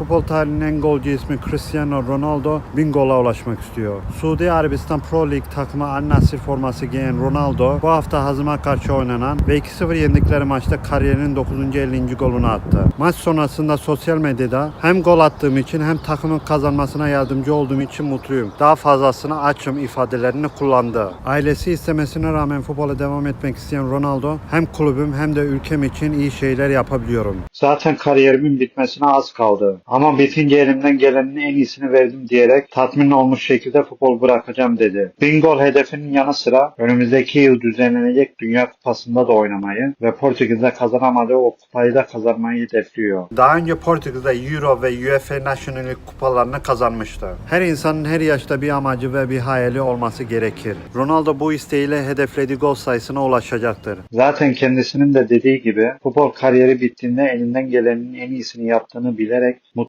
Futbol tarihinin en golcü ismi Cristiano Ronaldo 1000 gola ulaşmak istiyor. Suudi Arabistan Pro Lig takımı Al Nassr forması giyen Ronaldo bu hafta Hazım'a karşı oynanan ve 2-0 yendikleri maçta kariyerinin 9. 50. golünü attı. Maç sonrasında sosyal medyada hem gol attığım için hem takımın kazanmasına yardımcı olduğum için mutluyum. Daha fazlasını açım ifadelerini kullandı. Ailesi istemesine rağmen futbola devam etmek isteyen Ronaldo hem kulübüm hem de ülkem için iyi şeyler yapabiliyorum. Zaten kariyerimin bitmesine az kaldı. Ama bitince elimden gelenin en iyisini verdim diyerek tatmin olmuş şekilde futbol bırakacağım dedi. Bin gol hedefinin yanı sıra önümüzdeki yıl düzenlenecek Dünya Kupası'nda da oynamayı ve Portekiz'de kazanamadığı o kupayı da kazanmayı hedefliyor. Daha önce Portekiz'de Euro ve UEFA National League kupalarını kazanmıştı. Her insanın her yaşta bir amacı ve bir hayali olması gerekir. Ronaldo bu isteğiyle hedeflediği gol sayısına ulaşacaktır. Zaten kendisinin de dediği gibi futbol kariyeri bittiğinde elinden gelenin en iyisini yaptığını bilerek